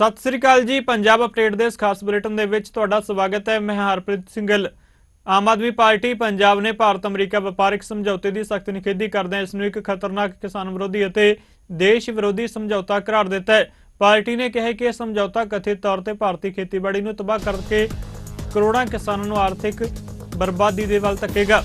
ਸਤਿ ਸ੍ਰੀ ਅਕਾਲ ਜੀ, ਪੰਜਾਬ ਅਪਡੇਟ ਦੇ ਇਸ ਖਾਸ ਬੁਲੇਟਿਨ ਦੇ ਵਿੱਚ ਤੁਹਾਡਾ ਸਵਾਗਤ ਹੈ। ਮੈਂ ਹਰਪ੍ਰੀਤ ਸਿੰਘਲ ਆਮ ਆਦਮੀ ਪਾਰਟੀ ਪੰਜਾਬ ਨੇ ਭਾਰਤ ਅਮਰੀਕਾ ਵਪਾਰਕ ਸਮਝੌਤੇ ਦੀ ਸਖਤ ਨਿਖੇਧੀ ਕਰਦਿਆਂ ਇਸ ਨੂੰ ਇੱਕ ਖਤਰਨਾਕ ਕਿਸਾਨ ਵਿਰੋਧੀ ਅਤੇ ਦੇਸ਼ ਵਿਰੋਧੀ ਸਮਝੌਤਾ ਕਰਾਰ ਦਿੱਤਾ ਹੈ। ਪਾਰਟੀ ਨੇ ਕਿਹਾ ਕਿ ਇਹ ਸਮਝੌਤਾ ਕਥਿਤ ਤੌਰ ਤੇ ਭਾਰਤੀ ਖੇਤੀਬਾੜੀ ਨੂੰ ਤਬਾਹ ਕਰਕੇ ਕਰੋੜਾਂ ਕਿਸਾਨਾਂ ਨੂੰ ਆਰਥਿਕ ਬਰਬਾਦੀ ਦੇ ਵੱਲ ਧੱਕੇਗਾ।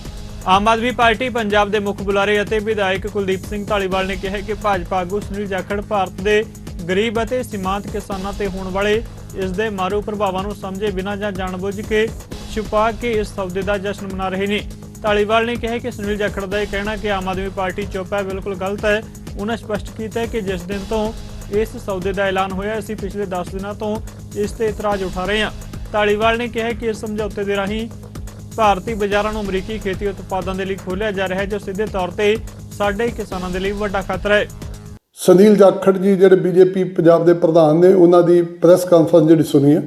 ਆਮ ਆਦਮੀ ਪਾਰਟੀ ਪੰਜਾਬ ਦੇ ਮੁੱਖ ਬੁਲਾਰੇ ਅਤੇ ਵਿਧਾਇਕ ਕੁਲਦੀਪ ਸਿੰਘ ਢਾਲੀਵਾਲ ਨੇ ਕਿਹਾ ਕਿ ਭਾਜਪਾ ਆਗੂ ਸੁਨੀਲ ਜਾਖੜ ਭਾਰਤ ਦੇ ਗਰੀਬ ਅਤੇ ਸੀਮਾਂਤ ਕਿਸਾਨਾਂ ਤੇ ਹੋਣ ਵਾਲੇ ਇਸ ਦੇ ਮਾਰੂ ਪ੍ਰਭਾਵਾਂ ਨੂੰ ਸਮਝੇ ਬਿਨਾਂ ਜਾਂ ਜਾਣਬੁੱਝ ਕੇ ਛੁਪਾ ਕੇ ਇਸ ਸੌਦੇ ਦਾ ਜਸ਼ਨ ਮਨਾ ਰਹੇ ਨੇ। ਢਾਲੀਵਾਲ ਨੇ ਕਿਹਾ ਕਿ ਸੁਨੀਲ ਜਾਖੜ ਦਾ ਇਹ ਕਹਿਣਾ ਕਿ ਆਮ ਆਦਮੀ ਪਾਰਟੀ ਚੁੱਪ ਹੈ, ਬਿਲਕੁਲ ਗਲਤ ਹੈ। ਉਹਨਾਂ ਸਪਸ਼ਟ ਕੀਤਾ ਹੈ ਕਿ ਜਿਸ ਦਿਨ ਤੋਂ ਇਸ ਸੌਦੇ ਦਾ ਐਲਾਨ ਹੋਇਆ, ਅਸੀਂ ਪਿਛਲੇ 10 ਦਿਨਾਂ ਤੋਂ ਇਸ ਤੇ ਇਤਰਾਜ਼ ਉਠਾ ਰਹੇ ਹਾਂ। ਢਾਲੀਵਾਲ ਨੇ ਕਿਹਾ ਕਿ ਇਸ ਸਮਝੌਤੇ ਦੇ ਰਾਹੀਂ ਭਾਰਤੀ ਬਾਜ਼ਾਰਾਂ ਨੂੰ ਅਮਰੀਕੀ ਖੇਤੀ ਉਤਪਾਦਾਂ ਦੇ ਲਈ ਖੋਲ੍ਹਿਆ ਜਾ ਰਿਹਾ ਹੈ, ਜੋ ਸਿੱਧੇ ਤੌਰ ਤੇ ਸਾਡੇ ਕਿਸਾਨਾਂ ਦੇ ਲਈ ਵੱਡਾ ਖਤਰਾ ਹੈ। ਸੁਨੀਲ ਜਾਖੜ ਜੀ ਜਿਹੜੇ ਬੀਜੇਪੀ ਪੰਜਾਬ ਦੇ ਪ੍ਰਧਾਨ ਨੇ, ਉਹਨਾਂ ਦੀ ਪ੍ਰੈਸ ਕਾਨਫਰੰਸ ਜਿਹੜੀ ਸੁਣੀ ਹੈ।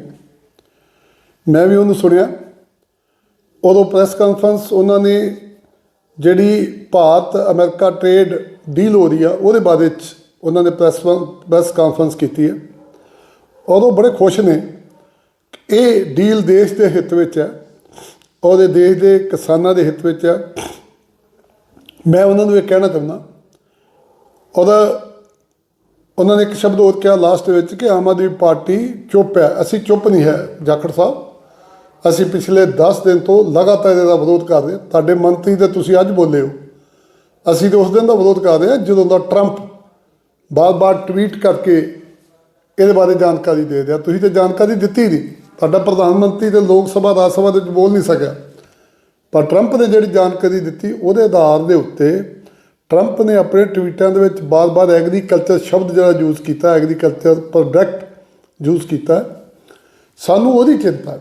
ਮੈਂ ਵੀ ਉਹਨੂੰ ਸੁਣਿਆ। ਉਦੋਂ ਪ੍ਰੈਸ ਕਾਨਫਰੰਸ ਉਹਨਾਂ ਨੇ ਜਿਹੜੀ ਭਾਰਤ ਅਮਰੀਕਾ ਟ੍ਰੇਡ ਡੀਲ ਹੋ ਰਹੀ ਆ, ਉਹਦੇ ਬਾਰੇ ਚ ਉਹਨਾਂ ਨੇ ਪ੍ਰੈਸ ਪ੍ਰੈਸ ਕਾਨਫਰੰਸ ਕੀਤੀ ਹੈ। ਉਦੋਂ ਬੜੇ ਖੁਸ਼ ਨੇ ਇਹ ਡੀਲ ਦੇਸ਼ ਦੇ ਹਿੱਤ ਵਿੱਚ ਹੈ, ਉਹਦੇ ਦੇਸ਼ ਦੇ ਕਿਸਾਨਾਂ ਦੇ ਹਿੱਤ ਵਿੱਚ ਹੈ। ਮੈਂ ਉਹਨਾਂ ਨੂੰ ਇਹ ਕਹਿਣਾ ਚਾਹੁੰਦਾ, ਉਹਦਾ ਉਹਨਾਂ ਨੇ ਇੱਕ ਸ਼ਬਦ ਹੋਰ ਕਿਹਾ ਲਾਸਟ ਵਿੱਚ ਕਿ ਆਮ ਆਦਮੀ ਪਾਰਟੀ ਚੁੱਪ ਹੈ, ਅਸੀਂ ਚੁੱਪ ਨਹੀਂ ਹੈ, ਜਾਖੜ ਸਾਹਿਬ। ਅਸੀਂ ਪਿਛਲੇ 10 ਦਿਨ ਤੋਂ ਲਗਾਤਾਰ ਇਹਦਾ ਵਿਰੋਧ ਕਰ ਰਹੇ ਤੁਹਾਡੇ ਮੰਤਰੀ ਤੇ ਤੁਸੀਂ ਅੱਜ ਬੋਲੇ ਹੋ। ਅਸੀਂ ਤਾਂ ਉਸ ਦਿਨ ਦਾ ਵਿਰੋਧ ਕਰ ਰਹੇ ਹਾਂ ਜਦੋਂ ਦਾ ਟਰੰਪ ਬਾਰ-ਬਾਰ ਟਵੀਟ ਕਰਕੇ ਇਹਦੇ ਬਾਰੇ ਜਾਣਕਾਰੀ ਦੇ ਰਿਹਾ। ਤੁਸੀਂ ਤੇ ਜਾਣਕਾਰੀ ਦਿੱਤੀ ਨਹੀਂ। ਤੁਹਾਡਾ ਪ੍ਰਧਾਨ ਮੰਤਰੀ ਤੇ ਲੋਕ ਸਭਾ, ਰਾਜ ਸਭਾ ਦੇ ਵਿੱਚ ਬੋਲ ਨਹੀਂ ਸਕਿਆ। ਪਰ ਟਰੰਪ ਨੇ ਜਿਹੜੀ ਜਾਣਕਾਰੀ ਦਿੱਤੀ, ਉਹਦੇ ਆਧਾਰ ਦੇ ਉੱਤੇ ਟਰੰਪ ਨੇ ਆਪਣੇ ਟਵੀਟਾਂ ਦੇ ਵਿੱਚ ਬਾਰ-ਬਾਰ ਐਗਰੀਕਲਚਰ ਸ਼ਬਦ ਜਿਹੜਾ ਯੂਜ਼ ਕੀਤਾ ਐਗਰੀਕਲਚਰ ਪ੍ਰੋਡਕਟ ਯੂਜ਼ ਕੀਤਾ। ਸਾਨੂੰ ਉਹਦੀ ਚਿੰਤਾ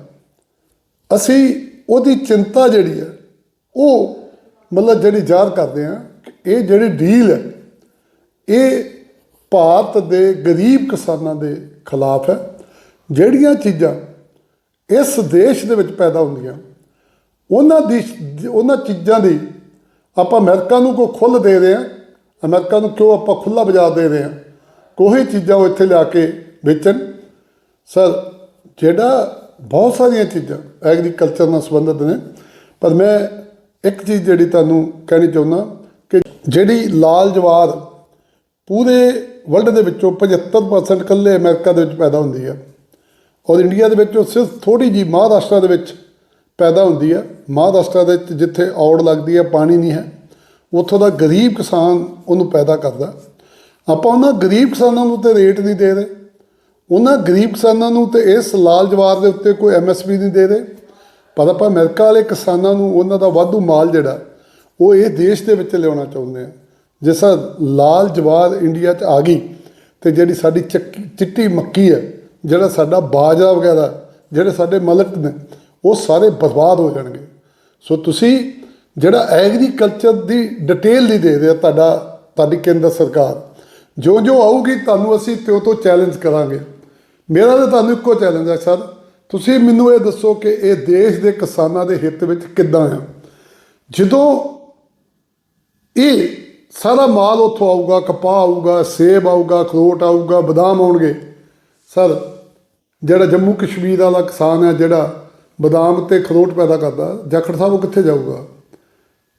ਅਸੀਂ ਉਹਦੀ ਚਿੰਤਾ ਜਿਹੜੀ ਹੈ, ਉਹ ਮਤਲਬ ਜਿਹੜੀ ਜ਼ਾਹਰ ਕਰਦੇ ਆ ਇਹ ਜਿਹੜੀ ਡੀਲ ਹੈ, ਇਹ ਭਾਰਤ ਦੇ ਗਰੀਬ ਕਿਸਾਨਾਂ ਦੇ ਖਿਲਾਫ ਹੈ। ਜਿਹੜੀਆਂ ਚੀਜ਼ਾਂ ਇਸ ਦੇਸ਼ ਦੇ ਵਿੱਚ ਪੈਦਾ ਹੁੰਦੀਆਂ, ਉਹਨਾਂ ਦੀ, ਉਹਨਾਂ ਚੀਜ਼ਾਂ ਦੀ ਆਪਾਂ ਅਮਰੀਕਾ ਨੂੰ ਕੋਈ ਖੁੱਲ੍ਹ ਦੇ ਰਹੇ ਹਾਂ, ਅਮਰੀਕਾ ਨੂੰ ਕਿਉਂ ਆਪਾਂ ਖੁੱਲ੍ਹਾ ਬਾਜ਼ਾਰ ਦੇ ਰਹੇ ਹਾਂ? ਕੋਈ ਚੀਜ਼ਾਂ ਉਹ ਇੱਥੇ ਲਿਆ ਕੇ ਵੇਚਣ। ਸਰ ਜਿਹੜਾ ਬਹੁਤ ਸਾਰੀਆਂ ਚੀਜ਼ਾਂ ਐਗਰੀਕਲਚਰ ਨਾਲ ਸੰਬੰਧਿਤ ਨੇ, ਪਰ ਮੈਂ ਇੱਕ ਚੀਜ਼ ਜਿਹੜੀ ਤੁਹਾਨੂੰ ਕਹਿਣੀ ਚਾਹੁੰਦਾ ਕਿ ਜਿਹੜੀ ਲਾਲ ਜਵਾਰ ਪੂਰੇ ਵਰਲਡ ਦੇ ਵਿੱਚੋਂ 75% ਇਕੱਲੇ ਅਮਰੀਕਾ ਦੇ ਵਿੱਚ ਪੈਦਾ ਹੁੰਦੀ ਆ। ਔਰ ਇੰਡੀਆ ਦੇ ਵਿੱਚੋਂ ਸਿਰਫ ਥੋੜੀ ਜੀ ਮਹਾਰਾਸ਼ਟਰ ਦੇ ਵਿੱਚ ਪੈਦਾ ਹੁੰਦੀ ਆ। ਮਹਾਰਾਸ਼ਟਰ ਦੇ ਵਿੱਚ ਜਿੱਥੇ ਔੜ ਲੱਗਦੀ ਹੈ, ਪਾਣੀ ਨਹੀਂ ਹੈ, ਉੱਥੋਂ ਦਾ ਗਰੀਬ ਕਿਸਾਨ ਉਹਨੂੰ ਪੈਦਾ ਕਰਦਾ। ਆਪਾਂ ਉਹਨਾਂ ਗਰੀਬ ਕਿਸਾਨਾਂ ਨੂੰ ਤੇ ਰੇਟ ਨਹੀਂ ਦੇ ਰਹੇ। ਉਹਨਾਂ ਗਰੀਬ ਕਿਸਾਨਾਂ ਨੂੰ ਤੇ ਇਸ ਲਾਲ ਜਵਾਰ ਦੇ ਉੱਤੇ ਕੋਈ ਐਮਐਸਪੀ ਨਹੀਂ ਦੇ ਰਹੇ। ਪਰ ਆਪਾਂ ਅਮਰੀਕਾ ਵਾਲੇ ਕਿਸਾਨਾਂ ਨੂੰ ਉਹਨਾਂ ਦਾ ਵਾਧੂ ਮਾਲ ਜਿਹੜਾ, ਉਹ ਇਹ ਦੇਸ਼ ਦੇ ਵਿੱਚ ਲਿਆਉਣਾ ਚਾਹੁੰਦੇ ਆ। ਜਿਸ ਤਰ੍ਹਾਂ ਲਾਲ ਜਵਾਰ ਇੰਡੀਆ 'ਚ ਆ ਗਈ ਤੇ ਜਿਹੜੀ ਸਾਡੀ ਚੱਕੀ, ਚਿੱਟੀ ਮੱਕੀ ਹੈ, ਜਿਹੜਾ ਸਾਡਾ ਬਾਜਰਾ ਵਗੈਰਾ, ਜਿਹੜੇ ਸਾਡੇ ਮਲਕ ਨੇ, ਉਹ ਸਾਰੇ ਬਰਬਾਦ ਹੋ ਜਾਣਗੇ। ਸੋ ਤੁਸੀਂ ਜਿਹੜਾ ਐਗਰੀਕਲਚਰ ਦੀ ਡਿਟੇਲ ਨਹੀਂ ਦੇ ਰਿਹਾ ਤੁਹਾਡਾ, ਤੁਹਾਡੀ ਕੇਂਦਰ ਸਰਕਾਰ ਜੋ ਜੋ ਆਊਗੀ ਤੁਹਾਨੂੰ ਅਸੀਂ ਤਿਉ ਤੋਂ ਚੈਲੰਜ ਕਰਾਂਗੇ। ਮੇਰਾ ਤਾਂ ਤੁਹਾਨੂੰ ਇੱਕੋ ਚੈਲੰਜ ਹੈ ਸਰ, ਤੁਸੀਂ ਮੈਨੂੰ ਇਹ ਦੱਸੋ ਕਿ ਇਹ ਦੇਸ਼ ਦੇ ਕਿਸਾਨਾਂ ਦੇ ਹਿੱਤ ਵਿੱਚ ਕਿੱਦਾਂ ਆ? ਜਦੋਂ ਇਹ ਸਾਰਾ ਮਾਲ ਉੱਥੋਂ ਆਊਗਾ, ਕਪਾਹ ਆਊਗਾ, ਸੇਬ ਆਊਗਾ, ਅਖਰੋਟ ਆਊਗਾ, ਬਦਾਮ ਆਉਣਗੇ। ਸਰ, ਜਿਹੜਾ ਜੰਮੂ ਕਸ਼ਮੀਰ ਵਾਲਾ ਕਿਸਾਨ ਹੈ, ਜਿਹੜਾ ਬਦਾਮ ਤੇ ਖਰੋਟ ਪੈਦਾ ਕਰਦਾ, ਜਾਖੜ ਸਾਹਿਬ ਉਹ ਕਿੱਥੇ ਜਾਊਗਾ?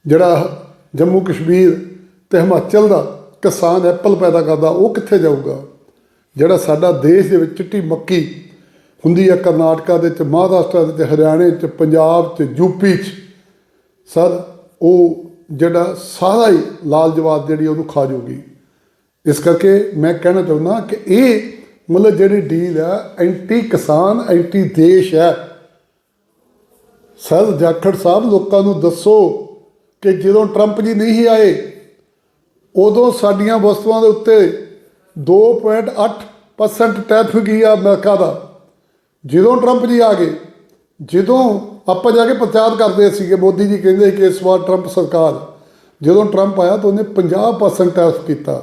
ਜਿਹੜਾ ਜੰਮੂ ਕਸ਼ਮੀਰ ਤੇ ਹਿਮਾਚਲ ਦਾ ਕਿਸਾਨ ਐਪਲ ਪੈਦਾ ਕਰਦਾ, ਉਹ ਕਿੱਥੇ ਜਾਊਗਾ? ਜਿਹੜਾ ਸਾਡਾ ਦੇਸ਼ ਦੇ ਵਿੱਚ ਚਿੱਟੀ ਮੱਕੀ ਹੁੰਦੀ ਹੈ ਕਰਨਾਟਕਾ ਦੇ ਵਿੱਚ, ਮਹਾਰਾਸ਼ਟਰ ਦੇ ਵਿੱਚ, ਹਰਿਆਣੇ ਚ ਪੰਜਾਬ ਚ ਯੂਪੀ ਚ ਸਰ, ਉਹ ਜਿਹੜਾ ਸਾਰਾ ਹੀ ਲਾਲ ਜਵਾਬ ਜਿਹੜੀ ਉਹਨੂੰ ਖਾ ਜਾਊਗੀ। ਇਸ ਕਰਕੇ ਮੈਂ ਕਹਿਣਾ ਚਾਹੁੰਦਾ ਕਿ ਇਹ ਮਤਲਬ ਜਿਹੜੀ ਡੀਲ ਹੈ, ਐਂਟੀ ਕਿਸਾਨ, ਐਂਟੀ ਦੇਸ਼ ਹੈ। ਸਰ ਜਾਖੜ ਸਾਹਿਬ, ਲੋਕਾਂ ਨੂੰ ਦੱਸੋ ਕਿ ਜਦੋਂ ਟਰੰਪ ਜੀ ਨਹੀਂ ਆਏ, ਉਦੋਂ ਸਾਡੀਆਂ ਵਸਤੂਆਂ ਦੇ ਉੱਤੇ 2.8% ਟੈਕਸ ਗਿਆ ਅਮਰੀਕਾ ਦਾ। ਜਦੋਂ ਟਰੰਪ ਜੀ ਆ ਗਏ, ਜਦੋਂ ਆਪਾਂ ਜਾ ਕੇ ਪ੍ਰਚਾਰ ਕਰਦੇ ਸੀਗੇ, ਮੋਦੀ ਜੀ ਕਹਿੰਦੇ ਕਿ ਇਸ ਵਾਰ ਟਰੰਪ ਸਰਕਾਰ, ਜਦੋਂ ਟਰੰਪ ਆਇਆ ਤਾਂ ਉਹਨੇ 50% ਟੈਕਸ ਕੀਤਾ।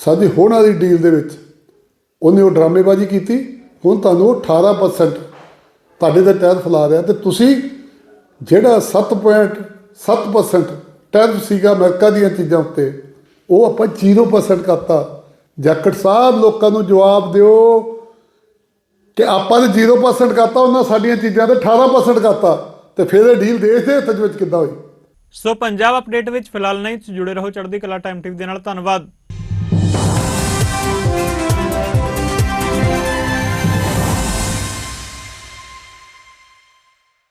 ਸਾਡੀ ਹੋਣ ਵਾਲੀ ਡੀਲ ਦੇ ਵਿੱਚ ਉਹਨੇ ਉਹ ਡਰਾਮੇਬਾਜ਼ੀ ਕੀਤੀ, ਹੁਣ ਤੁਹਾਨੂੰ ਉਹ 18% ਤੁਹਾਡੇ ਤੇ ਟੈਕਸ ਫਲਾ ਰਿਹਾ ਤੇ ਤੁਸੀਂ ਜਿਹੜਾ 7.7% ਟੈਕਸ ਸੀਗਾ ਅਮਰੀਕਾ ਦੀਆਂ ਚੀਜ਼ਾਂ ਉੱਤੇ, ਉਹ ਆਪਾਂ 0% ਕਰਤਾ। ਜੈਕਟ ਸਾਹਿਬ ਲੋਕਾਂ ਨੂੰ ਜਵਾਬ ਦਿਓ ਕਿ ਆਪਾਂ ਨੇ 0% ਕਰਤਾ, ਉਹਨਾਂ ਸਾਡੀਆਂ ਚੀਜ਼ਾਂ ਤੇ 18% ਕਰਤਾ। ਤੇ ਫਿਰ ਇਹ ਡੀਲ ਦੇਸ਼ ਦੇ ਹਿੱਤ ਵਿੱਚ ਕਿੱਦਾਂ ਹੋਈ? ਸੋ ਪੰਜਾਬ ਅਪਡੇਟ ਵਿੱਚ ਫਿਲਹਾਲ ਨਹੀਂ ਜੁੜੇ ਰਹੋ ਚੜ੍ਹਦੀ ਕਲਾ ਟਾਈਮ ਟੀਵੀ ਦੇ ਨਾਲ। ਧੰਨਵਾਦ।